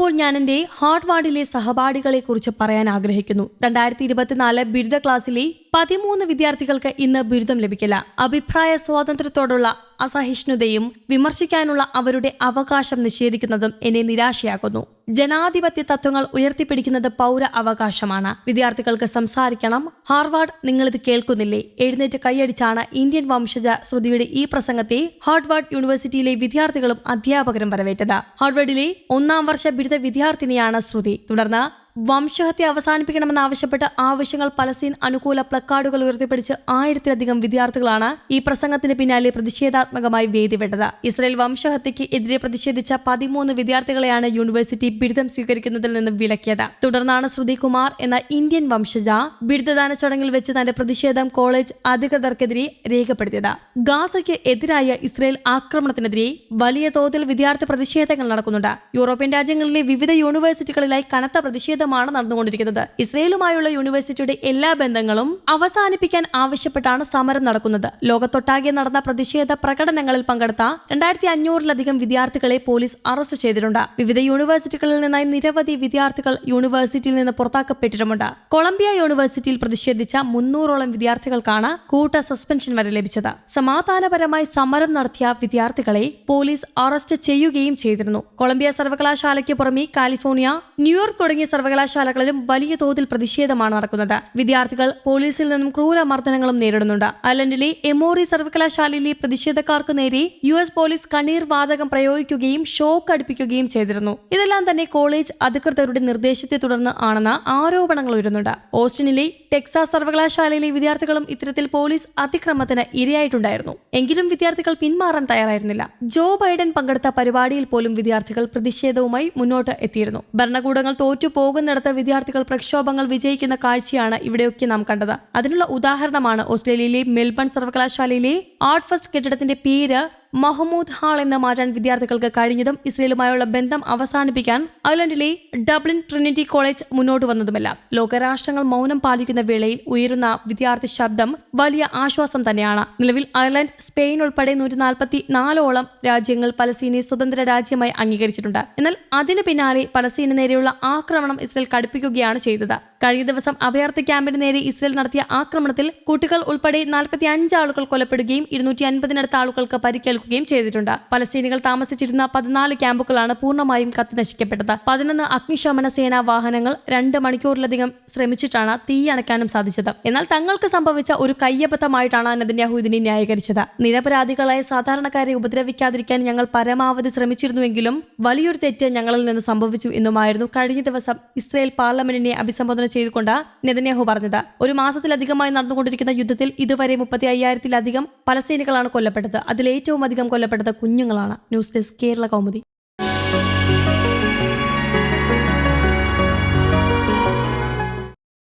ഇപ്പോൾ ഞാൻ എന്റെ ഹാർഡ്വാർഡിലെ സഹപാഠികളെ കുറിച്ച് പറയാൻ ആഗ്രഹിക്കുന്നു. രണ്ടായിരത്തി ഇരുപത്തിനാല് ബിരുദ ക്ലാസ്സിലെ പതിമൂന്ന് വിദ്യാർത്ഥികൾക്ക് ഇന്ന് ബിരുദം ലഭിക്കില്ല. അഭിപ്രായ സ്വാതന്ത്ര്യത്തോടുള്ള അസഹിഷ്ണുതയും വിമർശിക്കാനുള്ള അവരുടെ അവകാശം നിഷേധിക്കുന്നതും എന്നെ നിരാശയാക്കുന്നു. ജനാധിപത്യ തത്വങ്ങൾ ഉയർത്തിപ്പിടിക്കുന്നത് പൗര അവകാശമാണ്. വിദ്യാർത്ഥികൾക്ക് സംസാരിക്കണം. ഹാർവാർഡ് നിങ്ങളിത് കേൾക്കുന്നില്ലേ? എഴുന്നേറ്റ് കൈയടിച്ചാണ് ഇന്ത്യൻ വംശജ ശ്രുതിയുടെ ഈ പ്രസംഗത്തെ ഹാർവാർഡ് യൂണിവേഴ്സിറ്റിയിലെ വിദ്യാർത്ഥികളും അധ്യാപകരും വരവേറ്റത്. ഹാർവാർഡിലെ ഒന്നാം വർഷ ബിരുദ വിദ്യാർത്ഥിനിയാണ് ശ്രുതി. തുടർന്ന് വംശഹത്യ അവസാനിപ്പിക്കണമെന്നാവശ്യപ്പെട്ട് ആവശ്യങ്ങൾ പലസ്തീൻ അനുകൂല പ്ലക്കാർഡുകൾ ഉയർത്തിപ്പിടിച്ച് ആയിരത്തിലധികം വിദ്യാർത്ഥികളാണ് ഈ പ്രസംഗത്തിന് പിന്നാലെ പ്രതിഷേധാത്മകമായി വേദി വിട്ടത്. ഇസ്രയേൽ വംശഹത്യയ്ക്ക് എതിരെ പ്രതിഷേധിച്ച പതിമൂന്ന് വിദ്യാർത്ഥികളെയാണ് യൂണിവേഴ്സിറ്റി ബിരുദം സ്വീകരിക്കുന്നതിൽ നിന്ന് വിലക്കിയത്. തുടർന്നാണ് ശ്രുതി കുമാർ എന്ന ഇന്ത്യൻ വംശജ ബിരുദദാന ചടങ്ങിൽ വെച്ച് തന്റെ പ്രതിഷേധം കോളേജ് അധികൃതർക്കെതിരെ രേഖപ്പെടുത്തിയത്. ഗാസയ്ക്ക് എതിരായ ഇസ്രയേൽ ആക്രമണത്തിനെതിരെ വലിയ തോതിൽ വിദ്യാർത്ഥി പ്രതിഷേധങ്ങൾ നടക്കുന്നുണ്ട്. യൂറോപ്യൻ രാജ്യങ്ങളിലെ വിവിധ യൂണിവേഴ്സിറ്റികളിലായി കനത്ത പ്രതിഷേധമാണ് നടന്നുകൊണ്ടിരിക്കുന്നത്. ഇസ്രയേലുമായുള്ള യൂണിവേഴ്സിറ്റിയുടെ എല്ലാ ബന്ധങ്ങളും അവസാനിപ്പിക്കാൻ ആവശ്യപ്പെട്ടാണ് സമരം നടക്കുന്നത്. ലോകത്തൊട്ടാകെ നടന്ന പ്രതിഷേധ പ്രകടനങ്ങളിൽ പങ്കെടുത്ത രണ്ടായിരത്തി അഞ്ഞൂറിലധികം വിദ്യാർത്ഥികളെ പോലീസ് അറസ്റ്റ് ചെയ്തിട്ടുണ്ട്. വിവിധ യൂണിവേഴ്സിറ്റികളിൽ നിന്നായി നിരവധി വിദ്യാർത്ഥികൾ യൂണിവേഴ്സിറ്റിയിൽ നിന്ന് പുറത്താക്കപ്പെട്ടിട്ടുമുണ്ട്. കൊളംബിയ യൂണിവേഴ്സിറ്റിയിൽ പ്രതിഷേധിച്ച മുന്നൂറോളം വിദ്യാർത്ഥികൾക്കാണ് കൂട്ട സസ്പെൻഷൻ വരെ ലഭിച്ചത്. സമാധാനപരമായി സമരം നടത്തിയ വിദ്യാർത്ഥികളെ പോലീസ് അറസ്റ്റ് ചെയ്യുകയും ചെയ്തിരുന്നു. കൊളംബിയ സർവകലാശാലയ്ക്ക് പുറമെ കാലിഫോർണിയ ന്യൂയോർക്ക് തുടങ്ങിയ സർവകലാശാലകളിലും വലിയ തോതിൽ പ്രതിഷേധമാണ് നടക്കുന്നത്. വിദ്യാർത്ഥികൾ പോലീസിൽ നിന്നും ക്രൂരമർദ്ദനങ്ങളും നേരിടുന്നുണ്ട്. അലൻഡിലെ എമോറി സർവകലാശാലയിലെ പ്രതിഷേധക്കാർക്ക് നേരെ യു എസ് പോലീസ് കണ്ണീർ വാതകം പ്രയോഗിക്കുകയും ഷോക്ക് അടുപ്പിക്കുകയും ചെയ്തിരുന്നു. ഇതെല്ലാം തന്നെ കോളേജ് അധികൃതരുടെ നിർദ്ദേശത്തെ തുടർന്ന് ആണെന്ന ആരോപണങ്ങൾ ഉയരുന്നുണ്ട്. ഓസ്റ്റിനിലെ ടെക്സാസ് സർവകലാശാലയിലെ വിദ്യാർത്ഥികളും ഇത്തരത്തിൽ പോലീസ് അതിക്രമത്തിന് ഇരയായിട്ടുണ്ടായിരുന്നു. എങ്കിലും വിദ്യാർത്ഥികൾ പിന്മാറാൻ തയ്യാറായിരുന്നില്ല. ജോ ബൈഡൻ പങ്കെടുത്ത പരിപാടിയിൽ പോലും വിദ്യാർത്ഥികൾ പ്രതിഷേധവുമായി മുന്നോട്ട് എത്തിയിരുന്നു. ഭരണകൂടങ്ങൾ തോറ്റു പോകുന്നിടത്ത് വിദ്യാർത്ഥികൾ പ്രക്ഷോഭങ്ങൾ വിജയിക്കുന്ന കാഴ്ചയാണ് ഇവിടെയൊക്കെ നാം കണ്ടത്. അതിനുള്ള ഉദാഹരണമാണ് ഓസ്ട്രേലിയയിലെ മെൽബൺ സർവകലാശാലയിലെ ആർട്ട് ഫസ്റ്റ് കെട്ടിടത്തിന്റെ പേര് മഹമ്മൂദ് ഹാൾ എന്ന് മാറ്റാൻ വിദ്യാർത്ഥികൾക്ക് കഴിഞ്ഞതും ഇസ്രയേലുമായുള്ള ബന്ധം അവസാനിപ്പിക്കാൻ അയർലൻഡിലെ ഡബ്ലിൻ ട്രിനിറ്റി കോളേജ് മുന്നോട്ട് വന്നതുമല്ല. ലോകരാഷ്ട്രങ്ങൾ മൗനം പാലിക്കുന്ന വേളയിൽ ഉയരുന്ന വിദ്യാർത്ഥി ശബ്ദം വലിയ ആശ്വാസം തന്നെയാണ്. നിലവിൽ അയർലൻഡ് സ്പെയിൻ ഉൾപ്പെടെ നൂറ്റി നാൽപ്പത്തി നാലോളം രാജ്യങ്ങൾ പലസ്തീനെ സ്വതന്ത്ര രാജ്യമായി അംഗീകരിച്ചിട്ടുണ്ട്. എന്നാൽ അതിന് പിന്നാലെ പലസ്തീന് നേരെയുള്ള ആക്രമണം ഇസ്രയേൽ കടുപ്പിക്കുകയാണ് ചെയ്തത്. കഴിഞ്ഞ ദിവസം അഭയാർത്ഥി ക്യാമ്പിന് നേരെ ഇസ്രയേൽ നടത്തിയ ആക്രമണത്തിൽ കുട്ടികൾ ഉൾപ്പെടെ നാൽപ്പത്തി അഞ്ച് ആളുകൾ കൊല്ലപ്പെടുകയും ഇരുന്നൂറ്റി അൻപതിനടുത്ത ആളുകൾക്ക് പരിക്കേൽക്കുകയും ചെയ്തിട്ടുണ്ട്. പലസ്തീനികൾ താമസിച്ചിരുന്ന പതിനാല് ക്യാമ്പുകളാണ് പൂർണമായും കത്തി നശിക്കപ്പെട്ടത് പതിനൊന്ന് അഗ്നിശമന സേനാ വാഹനങ്ങൾ രണ്ട് മണിക്കൂറിലധികം ശ്രമിച്ചിട്ടാണ് തീ അണയ്ക്കാനും സാധിച്ചത്. എന്നാൽ തങ്ങൾക്ക് സംഭവിച്ച ഒരു കയ്യബദ്ധമായിട്ടാണ് നെതന്യാഹു ഇതിനെ ന്യായീകരിച്ചത്. നിരപരാധികളായ സാധാരണക്കാരെ ഉപദ്രവിക്കാതിരിക്കാൻ ഞങ്ങൾ പരമാവധി ശ്രമിച്ചിരുന്നുവെങ്കിലും വലിയൊരു തെറ്റ് ഞങ്ങളിൽ നിന്ന് സംഭവിച്ചു എന്നുമായിരുന്നു കഴിഞ്ഞ ദിവസം ഇസ്രയേൽ പാർലമെന്റിനെ അഭിസംബോധന ചെയ്തുകൊണ്ട് നെതന്യാഹു പറഞ്ഞത്. ഒരു മാസത്തിലധികമായി നടന്നുകൊണ്ടിരിക്കുന്ന യുദ്ധത്തിൽ ഇതുവരെ മുപ്പത്തി അയ്യായിരത്തിലധികം പലസ്തീനികളാണ് കൊല്ലപ്പെട്ടത്. അതിൽ ഏറ്റവും അധികം കൊല്ലപ്പെട്ടത് കുഞ്ഞുങ്ങളാണ്. News desk Kerala Kaumudi.